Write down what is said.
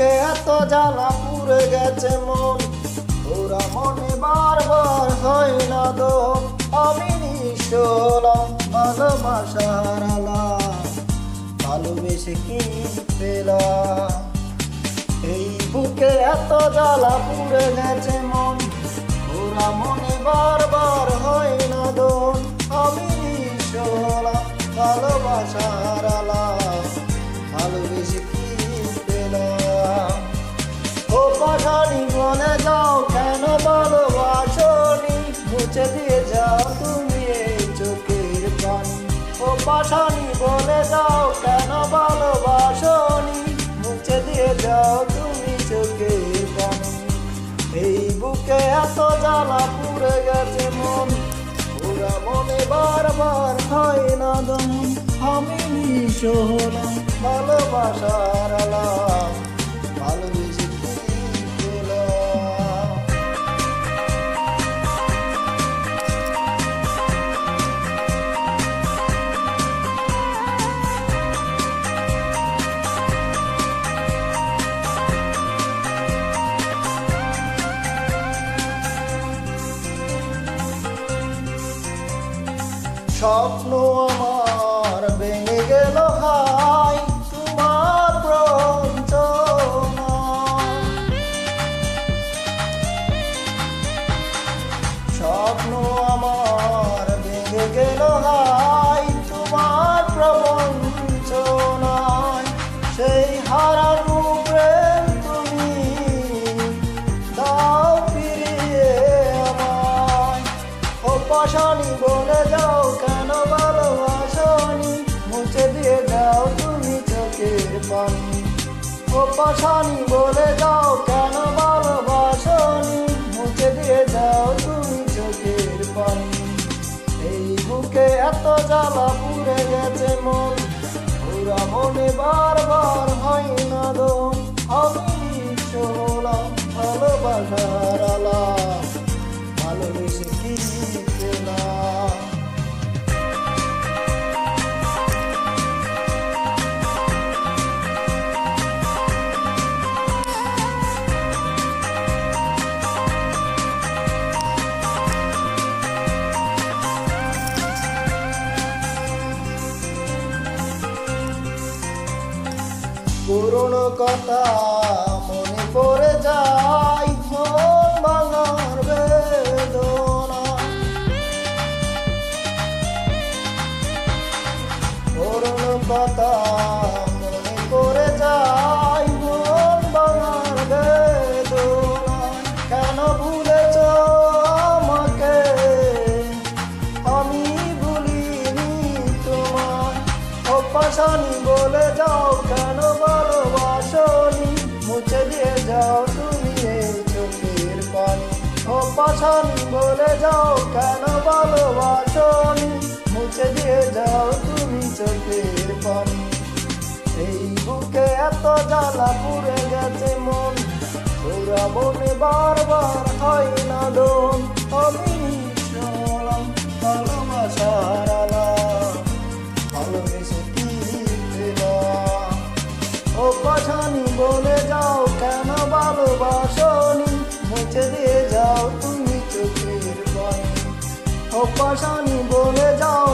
এত জ্বালা পুড়ে গেছে মন। ওরা মনে বারবার হয় না দো আমি নিশোলাম ভালোবাসার আলা। ভালোবেসে কি পেলাম? এই বুকে এত জ্বালা পুড়ে গেছে মন। ওরা মনে বারবার হয় না দোন আমি নিশোলাম ভালোবাসার জ্বালা পুড়ে গেছে মন। ওরা মনে বারবার হয় না দম আমি নিশো হলাম ভালোবাসার আলাম স্বপ্ন আমার ভেঙে গেল হাই, তোমার প্রঞ্চনা। স্বপ্ন আমার ভেঙে গেল হাই, তোমার প্রবঞ্চনায়। সেই হারানো প্রেম তুমি দাও ফিরিয়ে পাশানি বলে যাও পানি পাশানি বলে যাও কেন ভালোবাসনি মুছে দিয়ে যাও তুমি চোখের পানি। এই বুকে এত জ্বালা পুড়ে গেছে মন। পুরা মনে বারবার হয় পুরনো কথা মনে পড়ে যায় মন ভাঙার বেদনা। পুরনো কথা অপাশানি বলে যাও কেন ভালোবাসনি মুছে দিয়ে যাও তুমি এই চোখের পানি। অপাশানি বলে যাও কেন ভালোবাসনি মুছে দিয়ে যাও তুমি চোখের পানি। এই বুকে এত জ্বালা পুড়ে গেছে মন। ওরা মনে বারবার, হয় না দোন আমি পাঠানি বলে যাও কেন ভালোবাসনি? মুছে দিয়ে যাও তুমি চোখের পানি। ও পাশানি বলে যাও